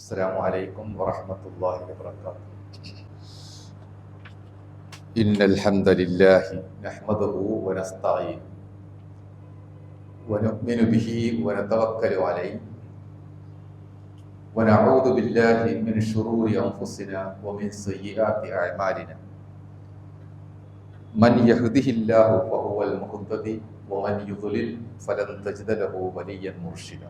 السلام عليكم ورحمة الله وبركاته إن الحمد لله نحمده ونستعين ونؤمن به ونتوكل عليه ونعوذ بالله من شرور أنفسنا ومن سيئات أعمالنا من يهده الله فهو المهتدي ومن يضلل فلن تجد له وليا مرشدا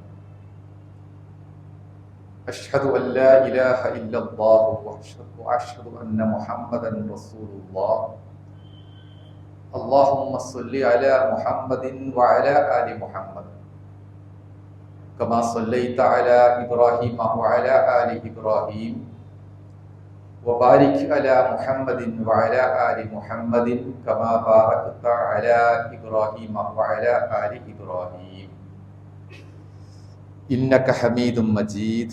أشهد أن لا إله إلا الله وأشهد وأشهد أن محمدا رسول الله اللهم صل على محمد وعلى آل محمد كما صليت على إبراهيم وعلى آل إبراهيم وبارك على محمد وعلى آل محمد كما باركت على إبراهيم وعلى آل إبراهيم إنك حميد مجيد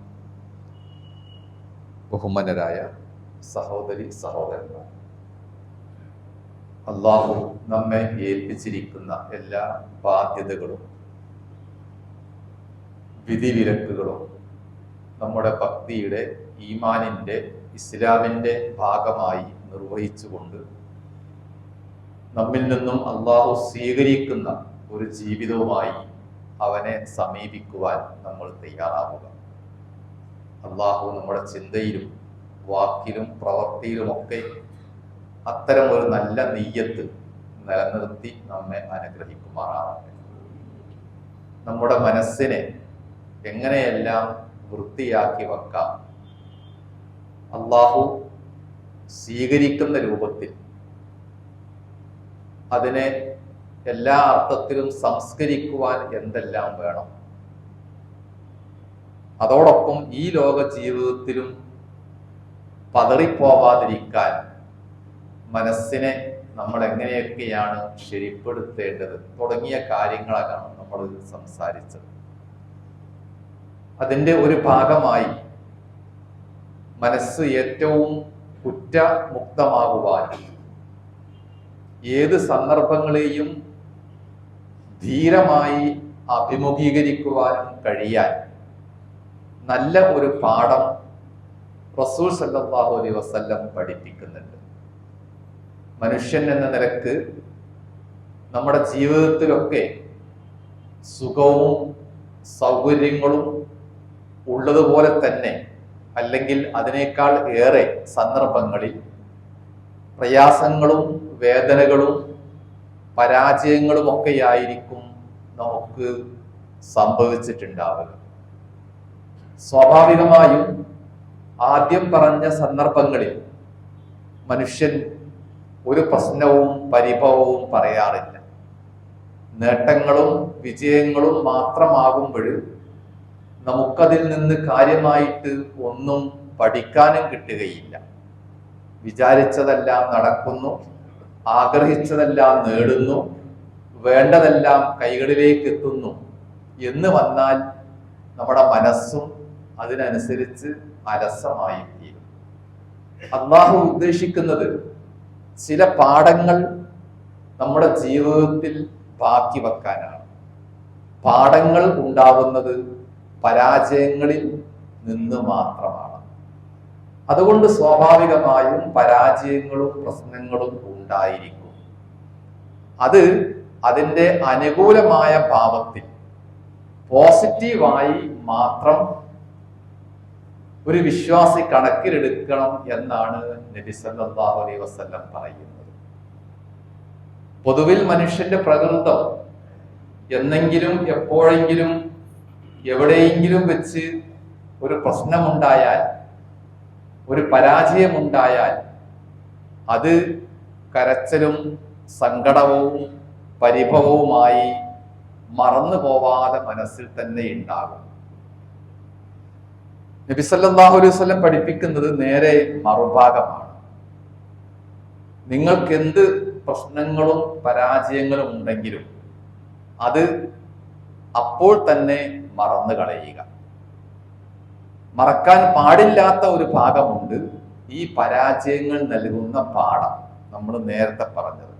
ബഹുമാനരായ സഹോദരി സഹോദരന്മാർ. അള്ളാഹു നമ്മെ ഏൽപ്പിച്ചിരിക്കുന്ന എല്ലാ ബാധ്യതകളും വിധിവിലക്കുകളും നമ്മുടെ ഭക്തിയുടെ ഈമാനിന്റെ ഇസ്ലാമിന്റെ ഭാഗമായി നിർവഹിച്ചുകൊണ്ട് നമ്മിൽ നിന്നും അള്ളാഹു സ്വീകരിക്കുന്ന ഒരു ജീവിതവുമായി അവനെ സമീപിക്കുവാൻ നമ്മൾ തയ്യാറാവുക. അള്ളാഹു നമ്മുടെ ചിന്തയിലും വാക്കിലും പ്രവൃത്തിയിലുമൊക്കെ അത്തരം ഒരു നല്ല നെയ്യത്ത് നിലനിർത്തി നമ്മെ അനുഗ്രഹിക്കുമാറാവട്ടെ. നമ്മുടെ മനസ്സിനെ എങ്ങനെയെല്ലാം വൃത്തിയാക്കി വെക്കാം? അള്ളാഹു സ്വീകരിക്കുന്ന രൂപത്തിൽ അതിനെ എല്ലാ അർത്ഥത്തിലും സംസ്കരിക്കുവാൻ എന്തെല്ലാം വേണം? അതോടൊപ്പം ഈ ലോക ജീവിതത്തിലും പതറിപ്പോവാതിരിക്കാൻ മനസ്സിനെ നമ്മൾ എങ്ങനെയൊക്കെയാണ് ശരിപ്പെടുത്തേണ്ടത് തുടങ്ങിയ കാര്യങ്ങളാണ് നമ്മൾ സംസാരിച്ചത്. അതിന്റെ ഒരു ഭാഗമായി മനസ്സ് ഏറ്റവും കുറ്റമുക്തമാകുവാനും ഏത് സന്ദർഭങ്ങളെയും ധീരമായി അഭിമുഖീകരിക്കുവാനും കഴിയാൻ നല്ല ഒരു പാഠം റസൂൽ സല്ലാഹു അലൈ വസ്ല്ലം പഠിപ്പിക്കുന്നുണ്ട്. മനുഷ്യൻ എന്ന നിലയ്ക്ക് നമ്മുടെ ജീവിതത്തിലൊക്കെ സുഖവും സൗകര്യങ്ങളും ഉള്ളതുപോലെ തന്നെ അല്ലെങ്കിൽ അതിനേക്കാൾ ഏറെ സന്ദർഭങ്ങളിൽ പ്രയാസങ്ങളും വേദനകളും പരാജയങ്ങളും ഒക്കെയായിരിക്കും നമുക്ക് സംഭവിച്ചിട്ടുണ്ടാവുക. സ്വാഭാവികമായും ആദ്യം പറഞ്ഞ സന്ദർഭങ്ങളിൽ മനുഷ്യൻ ഒരു പ്രശ്നവും പരിഭവവും പറയാറില്ല. നേട്ടങ്ങളും വിജയങ്ങളും മാത്രമാകുമ്പോൾ നമുക്കതിൽ നിന്ന് കാര്യമായിട്ട് ഒന്നും പഠിക്കാനും കിട്ടുകയില്ല. വിചാരിച്ചതെല്ലാം നടക്കുന്നു ആഗ്രഹിച്ചതെല്ലാം നേടുന്നു വേണ്ടതെല്ലാം കൈകളിലേക്ക് എത്തുന്നു എന്ന് വന്നാൽ നമ്മുടെ മനസ്സും അതിനനുസരിച്ച് അലസമായി തീരും. അള്ളാഹു ഉദ്ദേശിക്കുന്നത് ചില പാഠങ്ങൾ നമ്മുടെ ജീവിതത്തിൽ ബാക്കി വെക്കാനാണ്. പാഠങ്ങൾ ഉണ്ടാവുന്നത് പരാജയങ്ങളിൽ നിന്ന് മാത്രമാണ്. അതുകൊണ്ട് സ്വാഭാവികമായും പരാജയങ്ങളും പ്രശ്നങ്ങളും ഉണ്ടായിരിക്കും. അത് അതിന്റെ അനുകൂലമായ ഭാവത്തിൽ പോസിറ്റീവായി മാത്രം ഒരു വിശ്വാസി കണക്കിലെടുക്കണം എന്നാണ് നബി സല്ലല്ലാഹു അലൈഹി വസല്ലം പറയുന്നത്. പൊതുവിൽ മനുഷ്യന്റെ പ്രകൃതം എന്നെങ്കിലും എപ്പോഴെങ്കിലും എവിടെയെങ്കിലും വെച്ച് ഒരു പ്രശ്നമുണ്ടായാൽ ഒരു പരാജയമുണ്ടായാൽ അത് കരച്ചലും സങ്കടവും പരിഭവവുമായി മറന്നു പോവാതെ മനസ്സിൽ തന്നെ ഉണ്ടാകും. നബി സല്ലല്ലാഹു അലൈഹി പഠിപ്പിക്കുന്നത് നേരെ മറുഭാഗമാണ്. നിങ്ങൾക്ക് എന്ത് പ്രശ്നങ്ങളും പരാജയങ്ങളും ഉണ്ടെങ്കിലും അത് അപ്പോൾ തന്നെ മറന്നു കളയുക. മറക്കാൻ പാടില്ലാത്ത ഒരു ഭാഗമുണ്ട് ഈ പരാജയങ്ങൾ നൽകുന്ന പാഠം നമ്മൾ നേരത്തെ പറഞ്ഞത്.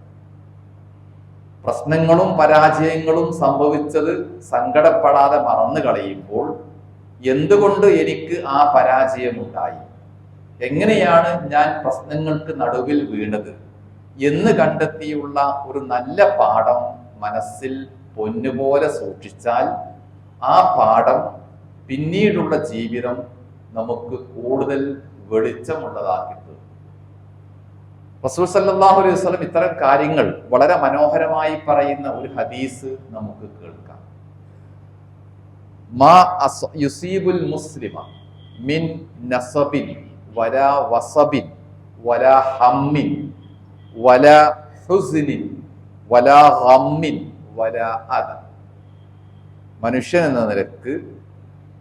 പ്രശ്നങ്ങളും പരാജയങ്ങളും സംഭവിച്ചത് സങ്കടപ്പെടാതെ മറന്നു കളയുമ്പോൾ എന്തുകൊണ്ട് എനിക്ക് ആ പരാജയമുണ്ടായി? എങ്ങനെയാണ് ഞാൻ പ്രശ്നങ്ങൾക്ക് നടുവിൽ വീണത്? എന്ന് കണ്ടെത്തിയുള്ള ഒരു നല്ല പാഠം മനസ്സിൽ പൊന്നുപോലെ സൂക്ഷിച്ചാൽ ആ പാഠം പിന്നീടുള്ള ജീവിതം നമുക്ക് കൂടുതൽ വെളിച്ചമുള്ളതാക്കി തീർക്കും റസൂൽ സല്ലല്ലാഹു അലൈഹി വസല്ലം ഇത്തരം കാര്യങ്ങൾ വളരെ മനോഹരമായി പറയുന്ന ഒരു ഹദീസ് നമുക്ക് കേൾക്കാം. മാ യുസീബുൽ മുസ്ലിമ മിൻ നസബിൻ വലാ വസബിൻ വലാ ഹമ്മിൻ വലാ ഹുസിനിൻ വലാ ഗമ്മിൻ വലാ അദ. മനുഷ്യൻ എന്ന നിലയ്ക്ക്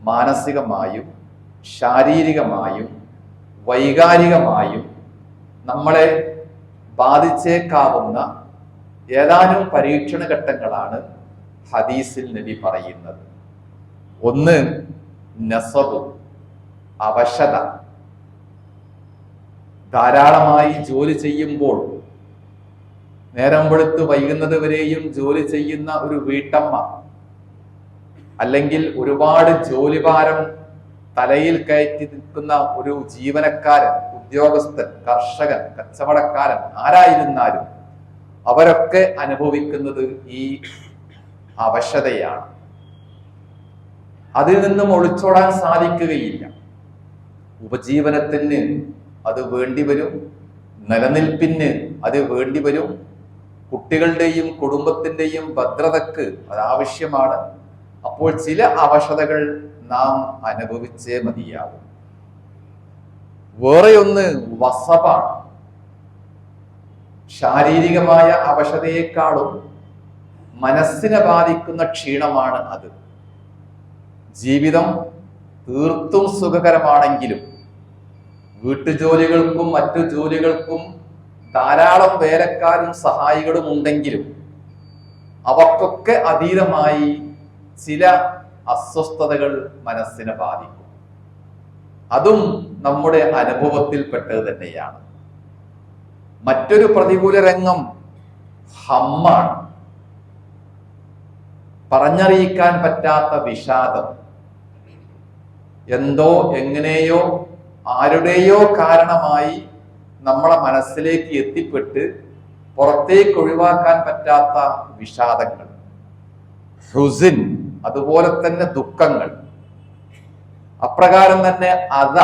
മാനസികമായും ശാരീരികമായും വൈകാരികമായും നമ്മളെ ബാധിച്ചേക്കാവുന്ന ഏതാനും പരീക്ഷണ ഘട്ടങ്ങളാണ് ഹദീസിൽ നബി പറയുന്നത്. ഒന്ന് നസബ് അവശത. ധാരാളമായി ജോലി ചെയ്യുമ്പോൾ നേരം വെളുത്ത് വൈകുന്നത് വരെയും ജോലി ചെയ്യുന്ന ഒരു വീട്ടമ്മ അല്ലെങ്കിൽ ഒരുപാട് ജോലിഭാരം തലയിൽ കയറ്റി നിൽക്കുന്ന ഒരു ജീവനക്കാരൻ ഉദ്യോഗസ്ഥൻ കർഷകൻ കച്ചവടക്കാരൻ ആരായിരുന്നാലും അവരൊക്കെ അനുഭവിക്കുന്നത് ഈ അവശതയാണ്. അതിൽ നിന്നും ഒളിച്ചോടാൻ സാധിക്കുകയില്ല. ഉപജീവനത്തിന് അത് വേണ്ടി വരും. നിലനിൽപ്പിന് അത് വേണ്ടി വരും. കുട്ടികളുടെയും കുടുംബത്തിന്റെയും ഭദ്രതക്ക് അത് ആവശ്യമാണ്. അപ്പോൾ ചില അവശതകൾ നാം അനുഭവിച്ചേ മതിയാവും. വേറെ ഒന്ന് വസപാണ് ശാരീരികമായ അവശതയെക്കാളും മനസ്സിനെ ബാധിക്കുന്ന ക്ഷീണമാണ് അത്. ജീവിതം തീർത്തും സുഖകരമാണെങ്കിലും വീട്ടുജോലികൾക്കും മറ്റു ജോലികൾക്കും ധാരാളം വേലക്കാരും സഹായികളും ഉണ്ടെങ്കിലും അവർക്കൊക്കെ അതീതമായി ചില അസ്വസ്ഥതകൾ മനസ്സിനെ ബാധിക്കും. അതും നമ്മുടെ അനുഭവത്തിൽപ്പെട്ടത് തന്നെയാണ്. മറ്റൊരു പ്രതികൂല രംഗം ഹമ്മാണ്. പറഞ്ഞറിയിക്കാൻ പറ്റാത്ത വിഷാദം. എന്തോ എങ്ങനെയോ ആരുടെയോ കാരണമായി നമ്മളെ മനസ്സിലേക്ക് എത്തിപ്പെട്ട് പുറത്തേക്ക് ഒഴിവാക്കാൻ പറ്റാത്ത വിഷാദങ്ങൾ. ഹുസിൻ അതുപോലെ തന്നെ ദുഃഖങ്ങൾ. അപ്രകാരം തന്നെ അത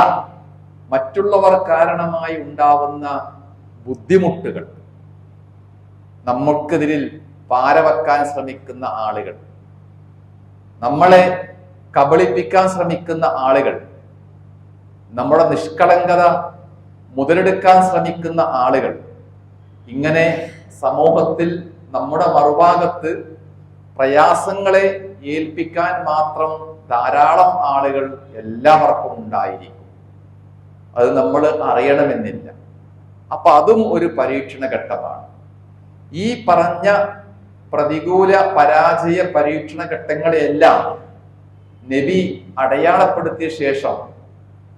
മറ്റുള്ളവർ കാരണമായി ഉണ്ടാവുന്ന ബുദ്ധിമുട്ടുകൾ. നമുക്കെതിരിൽ പാരവെക്കാൻ ശ്രമിക്കുന്ന ആളുകൾ. നമ്മളെ കബളിപ്പിക്കാൻ ശ്രമിക്കുന്ന ആളുകൾ നമ്മുടെ നിഷ്കളങ്കത മുതലെടുക്കാൻ ശ്രമിക്കുന്ന ആളുകൾ ഇങ്ങനെ സമൂഹത്തിൽ നമ്മുടെ മറുഭാഗത്ത് പ്രയാസങ്ങളെ ഏൽപ്പിക്കാൻ മാത്രം ധാരാളം ആളുകൾ എല്ലാവർക്കും ഉണ്ടായിരിക്കും. അത് നമ്മൾ അറിയണമെന്നില്ല. അപ്പൊ അതും ഒരു പരീക്ഷണ ഘട്ടമാണ്. ഈ പറഞ്ഞ പ്രതികൂല പരാജയ പരീക്ഷണ ഘട്ടങ്ങളെല്ലാം നബി അടയാളപ്പെടുത്തിയ ശേഷം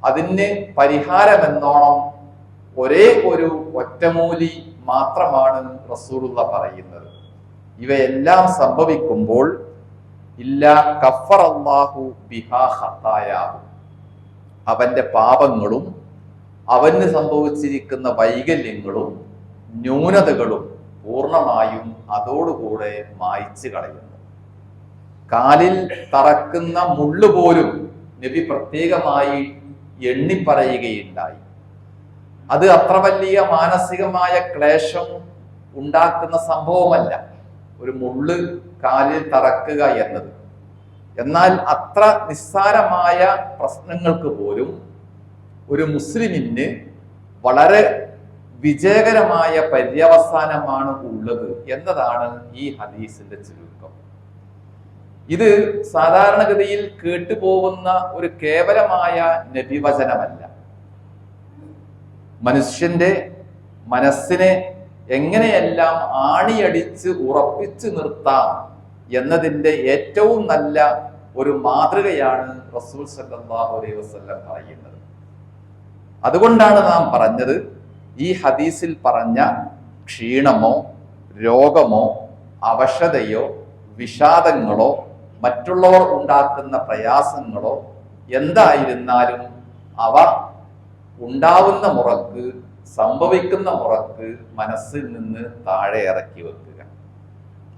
അതിന് പരിഹാരമെന്നോണം ഒരേ ഒരു ഒറ്റമൂലി മാത്രമാണ് റസൂലുള്ള പറയുന്നത്. ഇവയെല്ലാം സംഭവിക്കുമ്പോൾ ഇല്ല കഫർ അള്ളാഹു അവന്റെ പാപങ്ങളും അവന് സംഭവിച്ചിരിക്കുന്ന വൈകല്യങ്ങളും ന്യൂനതകളും പൂർണമായും അതോടുകൂടെ മായ്ച്ചു കളയുന്നു. കാലിൽ തറക്കുന്ന മുള്ളു പോലും നബി പ്രത്യേകമായി എണ്ണിപ്പറയുകയുണ്ടായി. അത് അത്ര വലിയ മാനസികമായ ക്ലേശം ഉണ്ടാക്കുന്ന സംഭവമല്ല ഒരു മുള്ള് കാലിൽ തറക്കുക എന്നത്. എന്നാൽ അത്ര നിസ്സാരമായ പ്രശ്നങ്ങൾക്ക് പോലും ഒരു മുസ്ലിമിന് വളരെ വിജയകരമായ പര്യവസാനമാണ് ഉള്ളത് എന്നതാണ് ഈ ഹദീസിന്റെ ചുരുക്കം. ഇത് സാധാരണഗതിയിൽ കേട്ടുപോകുന്ന ഒരു കേവലമായ നബിവചനമല്ല. മനുഷ്യന്റെ മനസ്സിനെ എങ്ങനെയെല്ലാം ആണിയടിച്ച് ഉറപ്പിച്ചു നിർത്താം എന്നതിന്റെ ഏറ്റവും നല്ല ഒരു മാതൃകയാണ് റസൂൽ സല്ലല്ലാഹു അലൈഹി വസല്ലം പറയുന്നത്. അതുകൊണ്ടാണ് നാം പറഞ്ഞത് ഈ ഹദീസിൽ പറഞ്ഞ ക്ഷീണമോ രോഗമോ അവശതയോ വിഷാദങ്ങളോ മറ്റുള്ളവർ ഉണ്ടാക്കുന്ന പ്രയാസങ്ങളോ എന്തായിരുന്നാലും അവ ഉണ്ടാവുന്ന മുറക്ക് സംഭവിക്കുന്ന മുറക്ക് മനസ്സിൽ നിന്ന് താഴെ ഇറക്കി വെക്കുക.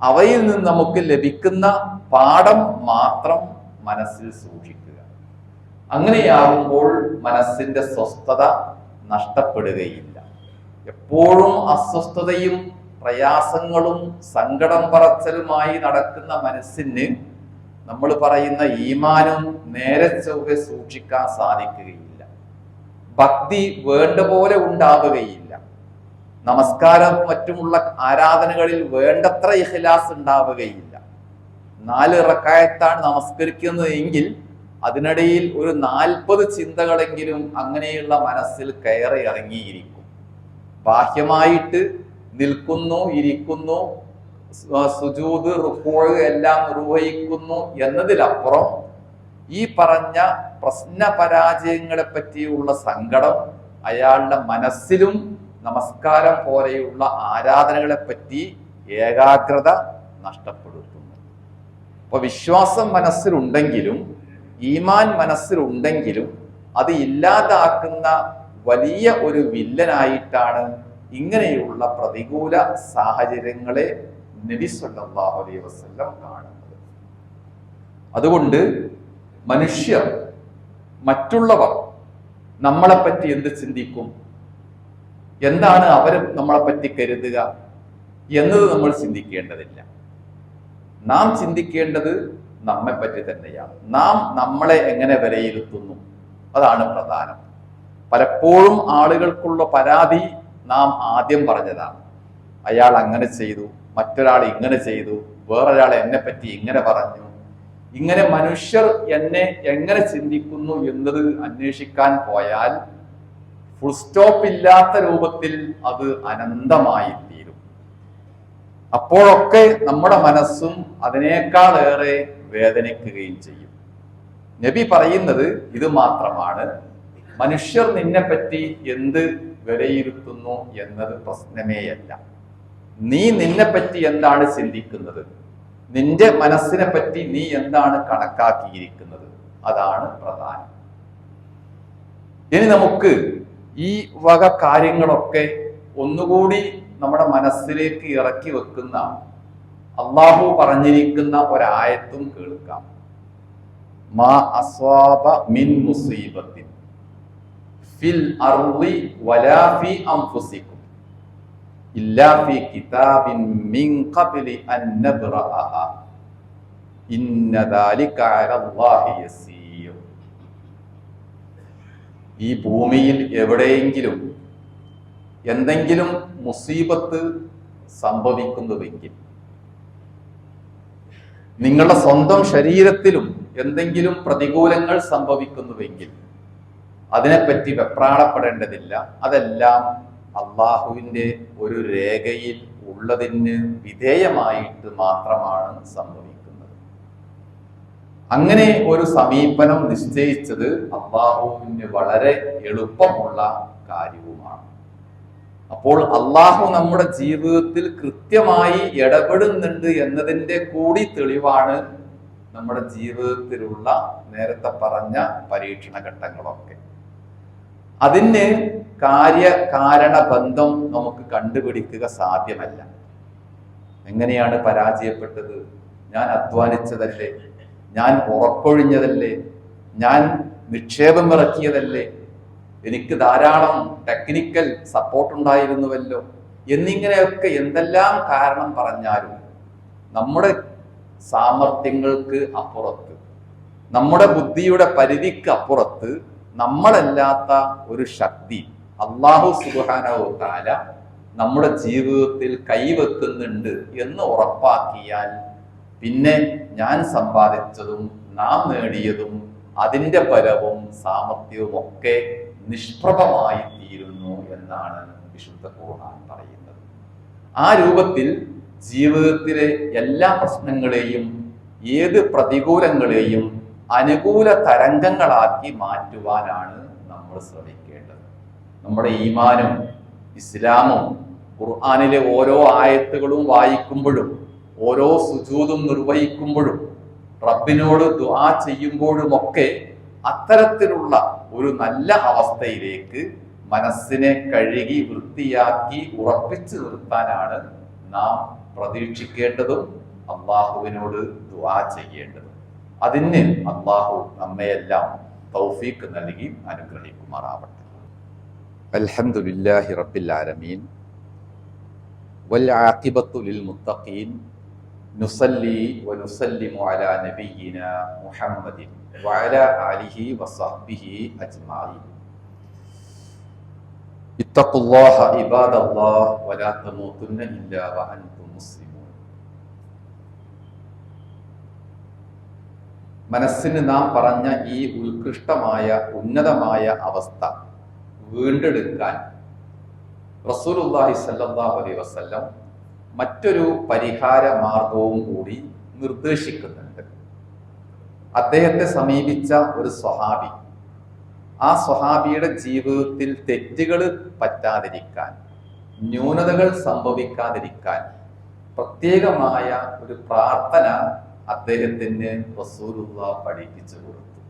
അവയിൽ നിന്ന് നമുക്ക് ലഭിക്കുന്ന പാഠം മാത്രം മനസ്സിൽ സൂക്ഷിക്കുക. അങ്ങനെയാകുമ്പോൾ മനസ്സിന്റെ സ്വസ്ഥത നഷ്ടപ്പെടുകയില്ല. എപ്പോഴും അസ്വസ്ഥതയും പ്രയാസങ്ങളും സങ്കടം പറച്ചലുമായി നടക്കുന്ന മനസ്സിന് നമ്മൾ പറയുന്ന ഈമാനും നേരെ ചൊവ്വെ സൂക്ഷിക്കാൻ സാധിക്കുകയില്ല. ഭക്തി വേണ്ട പോലെ ഉണ്ടാവുകയില്ല. നമസ്കാരം മറ്റുമുള്ള ആരാധനകളിൽ വേണ്ടത്ര ഇഹ്ലാസ് ഉണ്ടാവുകയില്ല. നാല് ഇറക്കായത്താണ് നമസ്കരിക്കുന്നത് എങ്കിൽ അതിനിടയിൽ ഒരു നാൽപ്പത് ചിന്തകളെങ്കിലും അങ്ങനെയുള്ള മനസ്സിൽ കയറി ഇറങ്ങിയിരിക്കും. ബാഹ്യമായിട്ട് നിൽക്കുന്നു ഇരിക്കുന്നു സു- സുജൂദ് റുക്കോഴ് എല്ലാം നിർവഹിക്കുന്നു എന്നതിലപ്പുറം ഈ പറഞ്ഞ പ്രശ്ന പരാജയങ്ങളെ പറ്റിയുള്ള സങ്കടം അയാളുടെ മനസ്സിലും നമസ്കാരം പോലെയുള്ള ആരാധനകളെ പറ്റി ഏകാഗ്രത നഷ്ടപ്പെടുത്തുന്നു. അപ്പൊ വിശ്വാസം മനസ്സിലുണ്ടെങ്കിലും ഈമാൻ മനസ്സിലുണ്ടെങ്കിലും അത് ഇല്ലാതാക്കുന്ന വലിയ ഒരു വില്ലനായിട്ടാണ് ഇങ്ങനെയുള്ള പ്രതികൂല സാഹചര്യങ്ങളെ നബി സല്ലല്ലാഹു അലൈഹി വസല്ലം കാണുന്നത്. അതുകൊണ്ട് മനുഷ്യർ മറ്റുള്ളവർ നമ്മളെപ്പറ്റി എന്ത് ചിന്തിക്കും? എന്താണ് അവർ നമ്മളെപ്പറ്റി കരുതുക എന്നത് നമ്മൾ ചിന്തിക്കേണ്ടതില്ല. നാം ചിന്തിക്കേണ്ടത് നമ്മെ പറ്റി തന്നെയാണ്. നാം നമ്മളെ എങ്ങനെ വിലയിരുത്തുന്നു? അതാണ് പ്രധാനം. പലപ്പോഴും ആളുകൾക്കുള്ള പരാതി നാം ആദ്യം പറഞ്ഞതാണ്. അയാൾ അങ്ങനെ ചെയ്തു മറ്റൊരാൾ ഇങ്ങനെ ചെയ്തു വേറൊരാൾ എന്നെ പറ്റി ഇങ്ങനെ പറഞ്ഞു. ഇങ്ങനെ മനുഷ്യർ എന്നെ എങ്ങനെ ചിന്തിക്കുന്നു എന്നത് അന്വേഷിക്കാൻ പോയാൽ ഫുൾ സ്റ്റോപ്പ് ഇല്ലാത്ത രൂപത്തിൽ അത് അനന്തമായി തീരും അപ്പോഴൊക്കെ നമ്മുടെ മനസ്സും അതിനേക്കാളേറെ വേദനിക്കുകയും ചെയ്യും. നബി പറയുന്നത് ഇത് മാത്രമാണ്. മനുഷ്യർ നിന്നെപ്പറ്റി എന്ത് വിലയിരുത്തുന്നു എന്നത് പ്രശ്നമേയല്ല. നീ നിന്നെ പറ്റി എന്താണ് ചിന്തിക്കുന്നത്? നിന്റെ മനസ്സിനെ പറ്റി നീ എന്താണ് കണക്കാക്കിയിരിക്കുന്നത്? അതാണ് പ്രധാനം. ഇനി നമുക്ക് ഈ വക കാര്യങ്ങളൊക്കെ ഒന്നുകൂടി നമ്മുടെ മനസ്സിലേക്ക് ഇറക്കി വെക്കുന്ന അള്ളാഹു പറഞ്ഞിരിക്കുന്ന ഒരായത്തും കേൾക്കാം. മാ അസ്വാബ മിൻ ഫിൽ അർളി വലാ ഫി ഇല്ലാ ഫി കിതാബിൻ മിൻ ഖബ്ലി അൻ നബ്റഅഹ. ഇന്ന ദാലിക ഈ ഭൂമിയിൽ എവിടെയെങ്കിലും എന്തെങ്കിലും മുസീബത്ത് സംഭവിക്കുന്നുവെങ്കിൽ നിങ്ങളുടെ സ്വന്തം ശരീരത്തിലും എന്തെങ്കിലും പ്രതികൂലങ്ങൾ സംഭവിക്കുന്നുവെങ്കിൽ അതിനെപ്പറ്റി വെപ്രാളപ്പെടേണ്ടതില്ല. അതെല്ലാം അള്ളാഹുവിന്റെ ഒരു രേഖയിൽ ഉള്ളതിന് വിധേയമായിട്ട് മാത്രമാണ് സംഭവിക്കുന്നത്. അങ്ങനെ ഒരു സമീപനം നിശ്ചയിച്ചത് അള്ളാഹുവിന് വളരെ എളുപ്പമുള്ള കാര്യവുമാണ്. അപ്പോൾ അള്ളാഹു നമ്മുടെ ജീവിതത്തിൽ കൃത്യമായി ഇടപെടുന്നുണ്ട് എന്നതിന്റെ കൂടി തെളിവാണ് നമ്മുടെ ജീവിതത്തിലുള്ള നേരത്തെ പറഞ്ഞ പരീക്ഷണ ഘട്ടങ്ങളൊക്കെ അതിന് കാര്യ കാരണ ബന്ധം നമുക്ക് കണ്ടുപിടിക്കുക സാധ്യമല്ല. എങ്ങനെയാണ് പരാജയപ്പെട്ടത്? ഞാൻ അധ്വാനിച്ചതല്ലേ? ഞാൻ ഉറപ്പൊഴിഞ്ഞതല്ലേ ഞാൻ നിക്ഷേപം ഇറക്കിയതല്ലേ? എനിക്ക് ധാരാളം ടെക്നിക്കൽ സപ്പോർട്ട് ഉണ്ടായിരുന്നുവല്ലോ? എന്നിങ്ങനെയൊക്കെ എന്തെല്ലാം കാരണം പറഞ്ഞാലും നമ്മുടെ സാമർഥ്യങ്ങൾക്ക് അപ്പുറത്ത് നമ്മുടെ ബുദ്ധിയുടെ പരിധിക്ക് അപ്പുറത്ത് നമ്മളല്ലാത്ത ഒരു ശക്തി അള്ളാഹു സുബാനോ താല നമ്മുടെ ജീവിതത്തിൽ കൈവെക്കുന്നുണ്ട് എന്ന് ഉറപ്പാക്കിയാൽ പിന്നെ ഞാൻ സമ്പാദിച്ചതും നാം നേടിയതും അതിന്റെ ഫലവും സാമർഥ്യവും ഒക്കെ നിഷ്പ്രഭമായി തീരുന്നു എന്നാണ് വിശുദ്ധ ഖുർആൻ പറയുന്നത്. ആ രൂപത്തിൽ ജീവിതത്തിലെ എല്ലാ പ്രശ്നങ്ങളെയും ഏത് പ്രതികൂലങ്ങളെയും അനുകൂല തരംഗങ്ങളാക്കി മാറ്റുവാനാണ് നമ്മൾ ശ്രമിക്കേണ്ടത്. നമ്മുടെ ഈമാനും ഇസ്ലാമും ഖുർആാനിലെ ഓരോ ആയത്തുകളും വായിക്കുമ്പോഴും ഓരോ സുജൂതും നിർവഹിക്കുമ്പോഴും റബ്ബിനോട് ദുആ ചെയ്യുമ്പോഴുമൊക്കെ അത്തരത്തിലുള്ള ഒരു നല്ല അവസ്ഥയിലേക്ക് മനസ്സിനെ കഴുകി വൃത്തിയാക്കി ഉറപ്പിച്ചു നിർത്താനാണ് നാം പ്രതീക്ഷിക്കേണ്ടതും അള്ളാഹുവിനോട് ദുആ ചെയ്യേണ്ടതും. അതിന് അള്ളാഹു നമ്മയെല്ലാം തൗഫീഖ് നൽകി അനുഗ്രഹിക്കുമാറാവട്ടെ അൽഹംദുലില്ലാഹി റബ്ബിൽ ആലമീൻ والعاقبة للمتقين نصلي ونسلم على نبينا محمد وعلى آله وصحبه أجمعين اتقوا الله عباد الله ولا تموتن إلا وأنتم മനസ്സിന് നാം പറഞ്ഞ ഈ ഉത്കൃഷ്ടമായ ഉന്നതമായ അവസ്ഥ വീണ്ടെടുക്കാൻ റസൂലുല്ലാഹി സല്ലാഹു അലൈ വസ്ല്ലം മറ്റൊരു പരിഹാര മാർഗവും കൂടി നിർദ്ദേശിക്കുന്നുണ്ട്. അദ്ദേഹത്തെ സമീപിച്ച ഒരു സ്വഹാബി ആ സ്വഹാബിയുടെ ജീവിതത്തിൽ തെറ്റുകൾ പറ്റാതിരിക്കാൻ ന്യൂനതകൾ സംഭവിക്കാതിരിക്കാൻ പ്രത്യേകമായ ഒരു പ്രാർത്ഥന അദ്ദേഹത്തിന് റസൂലുള്ള പഠിപ്പിച്ചു കൊടുത്തു.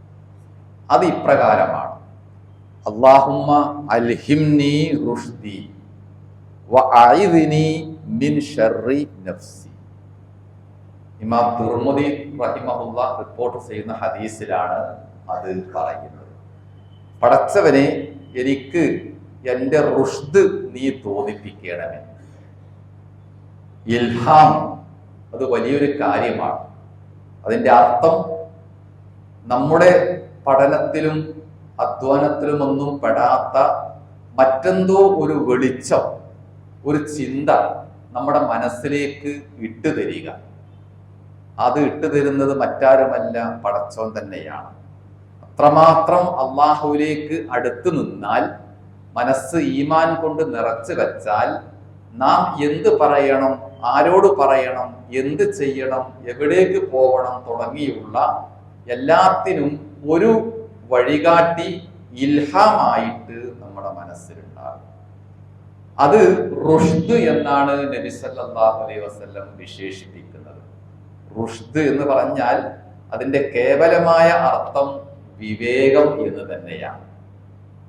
അത് ഇപ്രകാരമാണ്. നഫ്സി. ഇമാം തുർമുദി റിപ്പോർട്ട് ചെയ്യുന്ന ഹദീസിലാണ് അത് പറയുന്നത്. പടച്ചവനെ എനിക്ക് എന്റെ റുഷ്ദ് നീ തോന്നിപ്പിക്കണമേ ഇൽഹാം അത് വലിയൊരു കാര്യമാണ്. അതിന്റെ അർത്ഥം നമ്മുടെ പഠനത്തിലും അധ്വാനത്തിലും ഒന്നും പെടാത്ത മറ്റെന്തോ ഒരു വെളിച്ചം ഒരു ചിന്ത നമ്മുടെ മനസ്സിലേക്ക് ഇട്ടു തരിക. അത് ഇട്ടു തരുന്നത് മറ്റാരുമല്ല പടച്ചോൻ തന്നെയാണ്. അത്രമാത്രം അള്ളാഹുവിലേക്ക് അടുത്തു നിന്നാൽ മനസ്സ് ഈമാൻ കൊണ്ട് നിറച്ചു വച്ചാൽ നാം എന്ത് പറയണം ആരോട് പറയണം എന്ത് ചെയ്യണം എവിടേക്ക് പോകണം തുടങ്ങിയുള്ള എല്ലാത്തിനും ഒരു വഴികാട്ടി ഇൽഹാമായിട്ട് നമ്മുടെ മനസ്സിലുണ്ടാകും. അത് റുഷ്ദ് എന്നാണ് നബി സല്ലല്ലാഹു അലൈഹി വസല്ലം വിശേഷിപ്പിക്കുന്നത്. റുഷ്ദ് എന്ന് പറഞ്ഞാൽ അതിന്റെ കേവലമായ അർത്ഥം വിവേകം എന്ന് തന്നെയാണ്.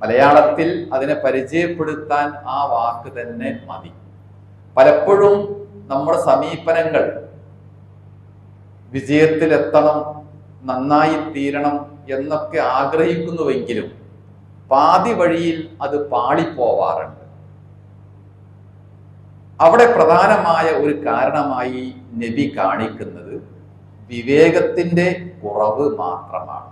മലയാളത്തിൽ അതിനെ പരിചയപ്പെടുത്താൻ ആ വാക്ക് തന്നെ മതി. പലപ്പോഴും നമ്മുടെ സമീപനങ്ങൾ വിജയത്തിലെത്തണം നന്നായി തീരണം എന്നൊക്കെ ആഗ്രഹിക്കുന്നുവെങ്കിലും പാതി വഴിയിൽ അത് പാളിപ്പോവാറുണ്ട്. അവിടെ പ്രധാനമായ ഒരു കാരണമായി നബി കാണിക്കുന്നത് വിവേകത്തിന്റെ കുറവ് മാത്രമാണ്.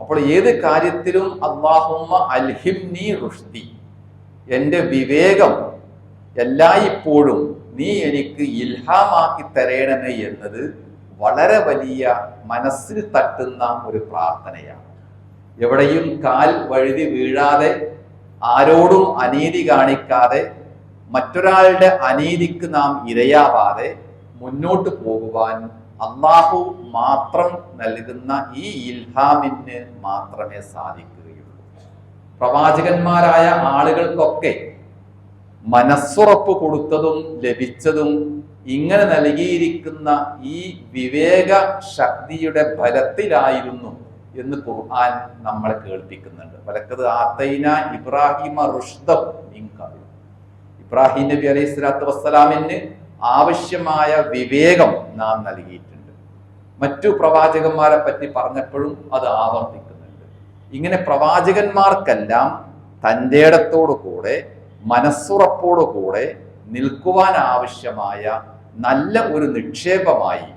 അപ്പോൾ ഏത് കാര്യത്തിലും അള്ളാഹുമ്മ അൽഹിംനി റുഷ്തി എന്റെ വിവേകം എല്ലായ്പ്പോഴും നീ എനിക്ക് ഇൽഹാമാക്കി തരേണമേ എന്നത് വളരെ വലിയ മനസ്സിൽ തട്ടുന്ന ഒരു പ്രാർത്ഥനയാണ്. എവിടെയും കാൽ വഴുതി വീഴാതെ ആരോടും അനീതി കാണിക്കാതെ മറ്റൊരാളുടെ അനീതിക്ക് നാം ഇരയാവാതെ മുന്നോട്ട് പോകുവാൻ അള്ളാഹു മാത്രം നൽകുന്ന ഈ ഇൽഹാമിന് മാത്രമേ സാധിക്കുകയുള്ളൂ. പ്രവാചകന്മാരായ ആളുകൾക്കൊക്കെ മനസ്സുറപ്പ് കൊടുത്തതും ലഭിച്ചതും ഇങ്ങനെ നൽകിയിരിക്കുന്ന ഈ വിവേക ശക്തിയുടെ ഫലത്തിലായിരുന്നു എന്ന് ഖുർആൻ നമ്മളെ കേൾപ്പിക്കുന്നുണ്ട്. വലക്കത് ആത്തൈന ഇബ്രാഹിമ റുഷ്ദം ഇബ്രാഹിം നബി അലൈഹി സ്വലാത്തു വസ്സലാമിന് ആവശ്യമായ വിവേകം നാം നൽകിയിട്ടുണ്ട്. മറ്റു പ്രവാചകന്മാരെ പറ്റി പറഞ്ഞപ്പോഴും അത് ആവർത്തിക്കുന്നുണ്ട്. ഇങ്ങനെ പ്രവാചകന്മാർക്കെല്ലാം തന്റെ ഇടത്തോടു കൂടെ മനസ്സുറപ്പോടു കൂടെ നിൽക്കുവാൻ ആവശ്യമായ നല്ല ഒരു നിക്ഷേപമായി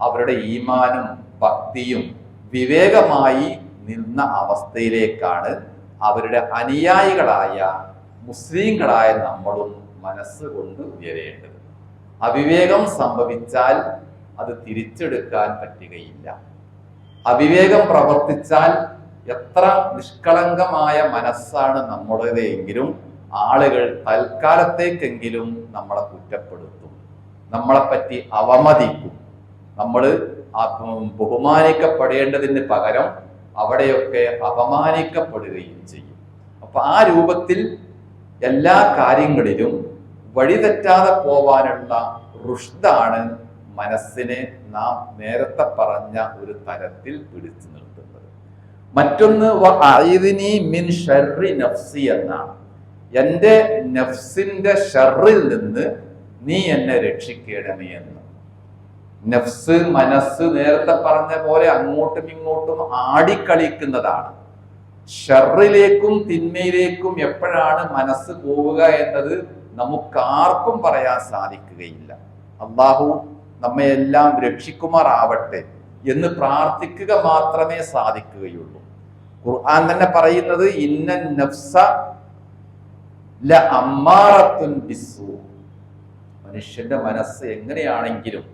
അവരുടെ ഈമാനും ഭക്തിയും വിവേകമായി നിന്ന അവസ്ഥയിലേക്കാണ് അവരുടെ അനുയായികളായ മുസ്ലിങ്ങളായ നമ്മളും മനസ്സുകൊണ്ട് ഉയരേണ്ടത്. അവിവേകം സംഭവിച്ചാൽ അത് തിരിച്ചെടുക്കാൻ പറ്റുകയില്ല. അവിവേകം പ്രവർത്തിച്ചാൽ എത്ര നിഷ്കളങ്കമായ മനസ്സാണ് നമ്മുടേതെങ്കിലും ആളുകൾ തൽക്കാലത്തേക്കെങ്കിലും നമ്മളെ കുറ്റപ്പെടുത്തും. നമ്മളെ പറ്റി അവമതിക്കും നമ്മൾ ബഹുമാനിക്കപ്പെടേണ്ടതിന് പകരം അവിടെയൊക്കെ അപമാനിക്കപ്പെടുകയും ചെയ്യും. അപ്പൊ ആ രൂപത്തിൽ എല്ലാ കാര്യങ്ങളിലും വഴിതെറ്റാതെ പോവാനുള്ള റുഷ്ദാണ് മനസ്സിനെ നാം നേരത്തെ പറഞ്ഞ ഒരു തരത്തിൽ പിടിച്ചു നിർത്തുന്നത്. മറ്റൊന്ന് മിൻ നഫ്സി എന്നാണ്. എന്റെ നഫ്സിന്റെ ഷറിൽ നിന്ന് നീ എന്നെ രക്ഷിക്കണമേ എന്ന്. നഫ്സ് മനസ്സ് നേരത്തെ പറഞ്ഞ പോലെ അങ്ങോട്ടും ഇങ്ങോട്ടും ആടിക്കളിക്കുന്നതാണ്. ഷറിലേക്കും തിന്മയിലേക്കും എപ്പോഴാണ് മനസ്സ് പോവുക എന്നത് നമുക്കാർക്കും പറയാൻ സാധിക്കുകയില്ല. അള്ളാഹു നമ്മെ എല്ലാം രക്ഷിക്കുമാറാവട്ടെ എന്ന് പ്രാർത്ഥിക്കുക മാത്രമേ സാധിക്കുകയുള്ളൂ. ഖുർആൻ തന്നെ പറയുന്നത് ഇന്ന നഫ്സ മനുഷ്യന്റെ മനസ്സ് എങ്ങനെയാണെങ്കിലും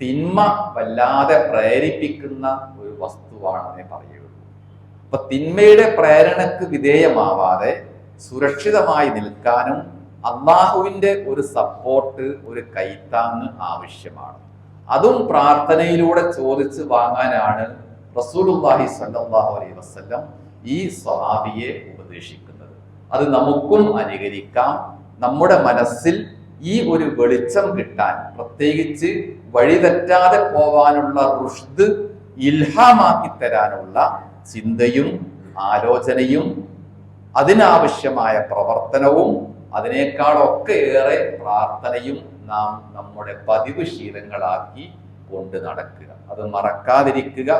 തിന്മ വല്ലാതെ പ്രേരിപ്പിക്കുന്ന ഒരു വസ്തുവാണെന്നേ പറയുള്ളൂ. അപ്പൊ തിന്മയുടെ പ്രേരണക്ക് വിധേയമാവാതെ സുരക്ഷിതമായി നിൽക്കാനും അള്ളാഹുവിന്റെ ഒരു സപ്പോർട്ട് ഒരു കൈത്താങ് ആവശ്യമാണ്. അതും പ്രാർത്ഥനയിലൂടെ ചോദിച്ച് വാങ്ങാനാണ് റസൂലുള്ളാഹി സ്വല്ലല്ലാഹു അലൈഹി ഈ സ്വഹാബിയെ ഉപദേശിക്കുന്നത്. അത് നമുക്കും അനുകരിക്കാം. നമ്മുടെ മനസ്സിൽ ഈ ഒരു വെളിച്ചം കിട്ടാൻ പ്രത്യേകിച്ച് വഴിതെറ്റാതെ പോവാനുള്ള റുഷ്ദ് ഇൽഹാമാക്കി തരാനുള്ള ചിന്തയും ആലോചനയും അതിനാവശ്യമായ പ്രവർത്തനവും അതിനേക്കാളൊക്കെ ഏറെ പ്രാർത്ഥനയും നാം നമ്മുടെ പതിവ് ശീലങ്ങളാക്കി കൊണ്ട് നടക്കുക. അത് മറക്കാതിരിക്കുക.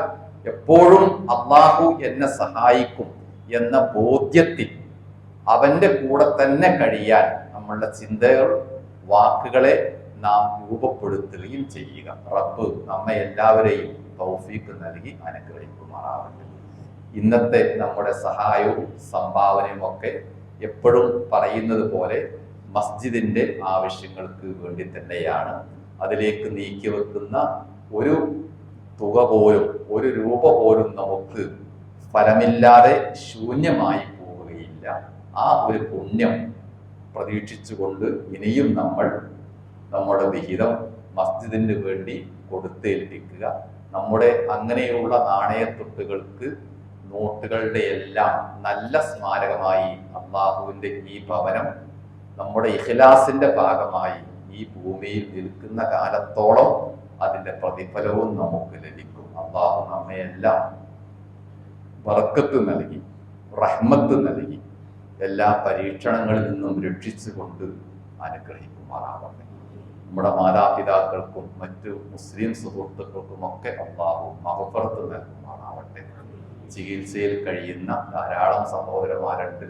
എപ്പോഴും അള്ളാഹു എന്നെ സഹായിക്കും എന്ന ബോധ്യത്തിൽ അവന്റെ കൂടെ തന്നെ കഴിയാൻ നമ്മളുടെ ചിന്തകൾ വാക്കുകളെ നാം രൂപപ്പെടുത്തുകയും ചെയ്യുക. റബ്ബ് നമ്മെ എല്ലാവരെയും തൗഫീക്ക് നൽകി അനുഗ്രഹിക്കുമാറാവട്ടെ ഇന്നത്തെ നമ്മുടെ സഹായവും സംഭാവനയും ഒക്കെ എപ്പോഴും പറയുന്നത് പോലെ മസ്ജിദിന്റെ ആവശ്യങ്ങൾക്ക് വേണ്ടി തന്നെയാണ്. അതിലേക്ക് നീക്കി വെക്കുന്ന ഒരു തുക പോലും ഒരു രൂപ പോലും നമുക്ക് ഫലമില്ലാതെ ശൂന്യമായി പോവുകയില്ല. ആ ഒരു പുണ്യം പ്രതീക്ഷിച്ചുകൊണ്ട് ഇനിയും നമ്മൾ നമ്മുടെ വിഹിതം മസ്ജിദിന് വേണ്ടി കൊടുത്തേൽപ്പിക്കുക. നമ്മുടെ അങ്ങനെയുള്ള നാണയത്തൊട്ടുകൾക്ക് നോട്ടുകളുടെ എല്ലാം നല്ല സ്മാരകമായി അള്ളാഹുവിന്റെ ഈ ഭവനം നമ്മുടെ ഇഖ്ലാസിന്റെ ഭാഗമായി ഈ ഭൂമിയിൽ നിൽക്കുന്ന കാലത്തോളം അതിന്റെ പ്രതിഫലവും നമുക്ക് ലഭിക്കും. അള്ളാഹു നമ്മയെല്ലാം വർക്കത്ത് നൽകി റഹ്മത്ത് നൽകി. എല്ലാ പരീക്ഷണങ്ങളിൽ നിന്നും രക്ഷിച്ചുകൊണ്ട് അനുഗ്രഹിക്കുമാറാവട്ടെ നമ്മുടെ മാതാപിതാക്കൾക്കും മറ്റു മുസ്ലിം സുഹൃത്തുക്കൾക്കും ഒക്കെ അള്ളാഹു മഹഫറത്ത് നൽകുമാറാവട്ടെ ചികിത്സയിൽ കഴിയുന്ന ധാരാളം സഹോദരന്മാരുണ്ട്.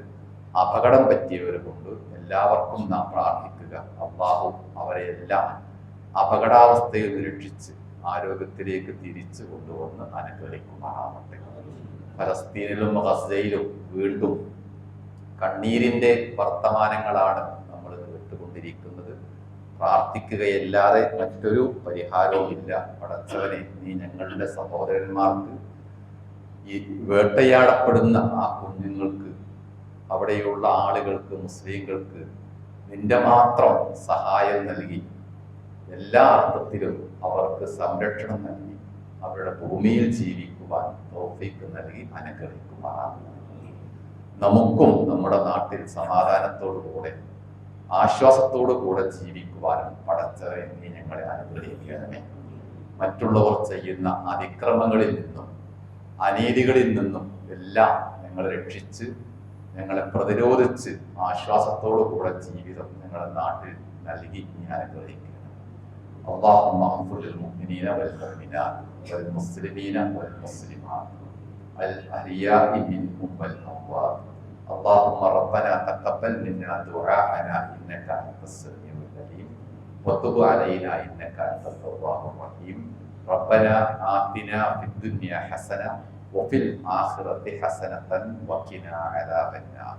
അപകടം പറ്റിയവരുമുണ്ട്. എല്ലാവർക്കും നാം പ്രാർത്ഥിക്കുക. അള്ളാഹു അവരെ എല്ലാം അപകടാവസ്ഥയിൽ രക്ഷിച്ച് ആരോഗ്യത്തിലേക്ക് തിരിച്ചു കൊണ്ടുവന്ന് അനുഗ്രഹിക്കുമാറാവട്ടെ ഫലസ്തീനിലും ഗസയിലും വീണ്ടും കണ്ണീരിന്റെ വർത്തമാനങ്ങളാണ് നമ്മൾ കേട്ടുകൊണ്ടിരിക്കുന്നത്. പ്രാർത്ഥിക്കുകയല്ലാതെ മറ്റൊരു പരിഹാരവുമില്ല. പടച്ചവനെ നീ ഞങ്ങളുടെ സഹോദരന്മാർക്ക് ഈ വേട്ടയാടപ്പെടുന്ന ആ കുഞ്ഞുങ്ങൾക്ക് അവിടെയുള്ള ആളുകൾക്ക് മുസ്ലിങ്ങൾക്ക് നിന്റെ മാത്രം സഹായം നൽകി. എല്ലാ അർത്ഥത്തിലും അവർക്ക് സംരക്ഷണം നൽകി. അവരുടെ ഭൂമിയിൽ ജീവിക്കുവാൻ തോഫിക്ക് നൽകി അനുഗ്രഹിക്കുമാറാണ് നമുക്കും നമ്മുടെ നാട്ടിൽ സമാധാനത്തോടു കൂടെ ആശ്വാസത്തോടു കൂടെ ജീവിക്കുവാനും പടച്ചവരെ നീ ഞങ്ങളെ അനുഗ്രഹിക്കണമേ മറ്റുള്ളവർ ചെയ്യുന്ന അതിക്രമങ്ങളിൽ നിന്നും അനീതികളിൽ നിന്നും എല്ലാം ഞങ്ങളെ രക്ഷിച്ച് ഞങ്ങളെ പ്രതിരോധിച്ച് ആശ്വാസത്തോടു കൂടെ ജീവിതം ഞങ്ങളുടെ നാട്ടിൽ നൽകി നീ അനുഗ്രഹിക്കണം اللهم اغفر للمؤمنين والمؤمنات والمسلمين والمسلمات الأحياء منهم والأموات اللهم ربنا تقبل منا دعاءنا إنك أنت السميع العليم. وتب علينا إنك أنت التواب الرحيم. ربنا آتنا في الدنيا حسنة وفي الآخرة حسنة وقنا عذاب النار.